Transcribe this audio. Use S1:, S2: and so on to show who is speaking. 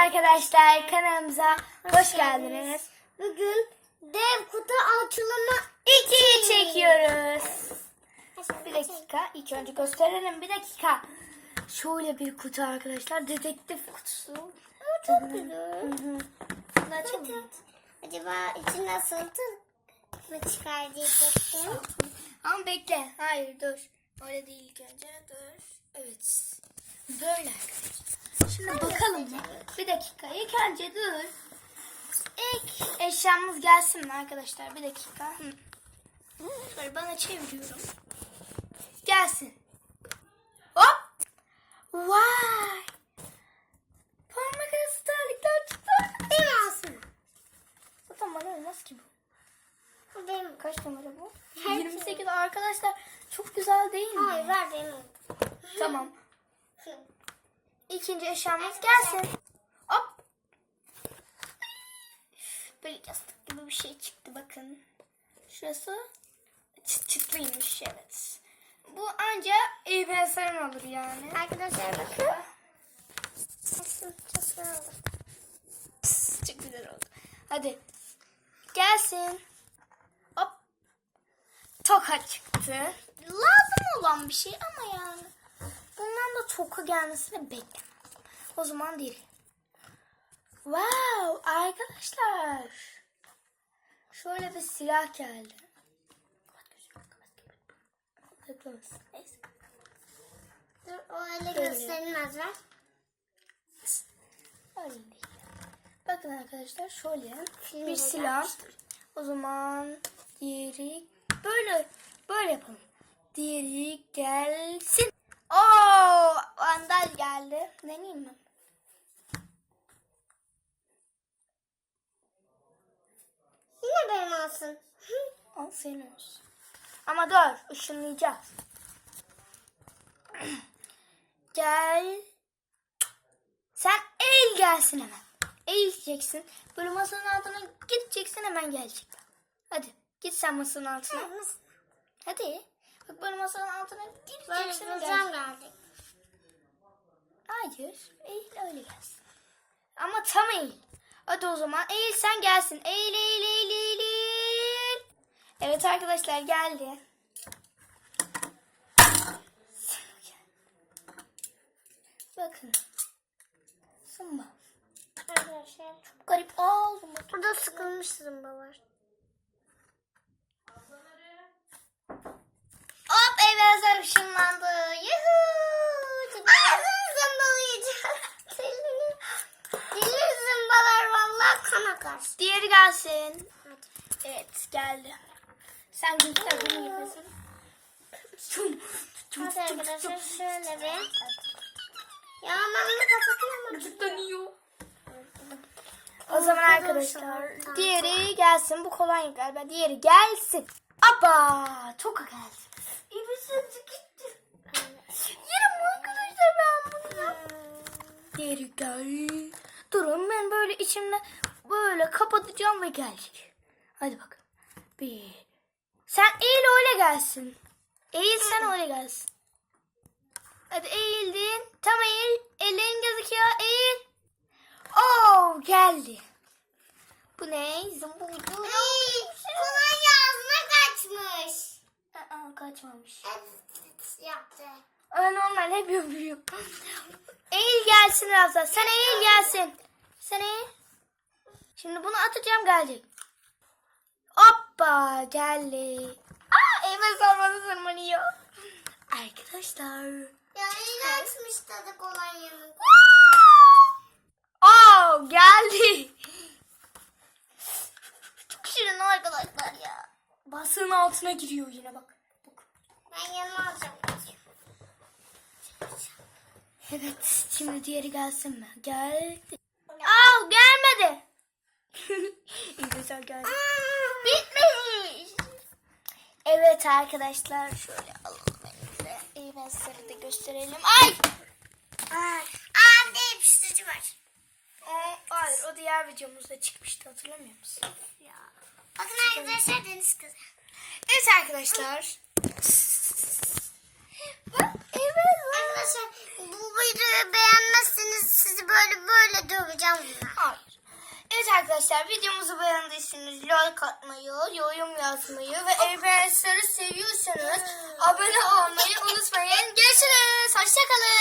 S1: arkadaşlar kanalımıza hoş geldiniz.
S2: Bugün dev kutu açılımı
S1: İkiyi çekiyoruz. Bir dakika ilk önce gösterelim bir dakika. Şöyle bir kutu arkadaşlar dedektif kutusu.
S2: Çok güzel.
S1: Hı hı. Bunu açalım?
S2: Acaba içi nasıldı? mı çıkar diyecektim.
S1: Ama bekle. Hayır dur. Öyle değil ilk önce. Dur. Evet. Böyle arkadaşlar. Şimdi bakalım? Bir dakika. İlk önce dur. İlk eşyamız gelsin mi arkadaşlar? Bir dakika. Şöyle bana çeviriyorum. Gelsin. Hop. Vay. Parmak arası terlikler çıktı.
S2: Benim olsun.
S1: Zaten bana olmaz ki bu.
S2: Bu benim.
S1: Kaç numara bu?
S2: Her
S1: 28 arkadaşlar. Çok güzel değil mi?
S2: Hayır ver benim.
S1: Tamam. İkinci eşyamız gelsin. Hop. Böyle yastık gibi bir şey çıktı bakın. Şurası çıt çıtlıymış evet. Bu anca EBS'den olur yani.
S2: Arkadaşlar bakın. Nasıl çok güzel oldu.
S1: Pıs, Çok güzel oldu. Hadi. Gelsin. Hop. Toka çıktı. Lazım olan bir şey ama yani. Bundan da toka gelmesini beklemem. O zaman değil. Wow arkadaşlar. Şöyle bir silah geldi. Neyse.
S2: Dur o öyle gösterilmez ver.
S1: Öyle değil. Bakın arkadaşlar şöyle
S2: Film
S1: bir silah. O zaman diğeri böyle böyle yapalım. Diğeri gelsin. Oo, andal geldi. Deneyeyim mi?
S2: Yine benim olsun.
S1: Al senin olsun. Ama dur ışınlayacağız. Gel. Sen eğil gelsin hemen. Eğileceksin. Böyle masanın altına gideceksin hemen gelecek. Hadi git sen masanın altına. Hadi. Bak böyle masanın altına
S2: Böyle
S1: gideceksin
S2: bulacağım geldik.
S1: Hayır. Eğil öyle gelsin. Ama tam eğil. Hadi o zaman eğil sen gelsin. Eğil eğil eğil eğil eğil. Evet arkadaşlar geldi. Bakın. Zımba.
S2: Arkadaşlar.
S1: Garip oldu mu?
S2: Burada sıkılmış zımba var.
S1: Evvel ışınlandı. Yuhuu.
S2: Ağzını zımbalayacağım. Dilini. Dili zımbalar vallahi kan akar.
S1: Diğeri gelsin. Evet geldi. Sen göster bunu yapıyorsun.
S2: Hadi arkadaşlar şöyle bir. Ya ben bunu kapatıyorum.
S1: Gıdıklanıyor. O zaman arkadaşlar diğeri gelsin. Bu kolay galiba. Diğeri gelsin. Aba çok geldi. İbisiz gitti. Yerim arkadaşlar ben bunu. Diğeri gel. Durun ben böyle içimde böyle kapatacağım ve gelecek. Hadi bakın. Bir. Sen eğil öyle gelsin. Eğil sen öyle gelsin. Hadi eğildin. Tam eğil. Ellerin gözüküyor. Eğil. Oo geldi. Bu ne? Zımbıldı. Aa, kaçmamış.
S2: Evet yaptı.
S1: Öyle normal hep yapıyor. Eğil gelsin daha. Sen eğil gelsin. Sen eğil. Şimdi bunu atacağım gelecek. Hoppa geldi. Aa elime sarmadı sarmanıyor. Arkadaşlar.
S2: Ya iğrençmiş tadı kolonyanın.
S1: Oo geldi. Çok şirin arkadaşlar ya. Basığın altına giriyor yine bak.
S2: Ben yanıma alacağım.
S1: Evet şimdi diğeri gelsin mi? Geldi. Aa gelmedi. Güzel geldi. Bitmemiş. Evet arkadaşlar şöyle alalım elimize. İyi ben size de gösterelim. Ay!
S2: Ay. De yapıştırıcı var.
S1: O, hayır o diğer videomuzda çıkmıştı hatırlamıyor musun?
S2: Ya. Bakın arkadaşlar deniz kızı.
S1: Evet arkadaşlar. Evet.
S2: Arkadaşlar bu videoyu beğenmezseniz sizi böyle böyle döveceğim.
S1: Evet arkadaşlar videomuzu beğendiyseniz like atmayı, yorum yazmayı ve Everest'leri seviyorsanız abone olmayı unutmayın. Görüşürüz. Hoşçakalın.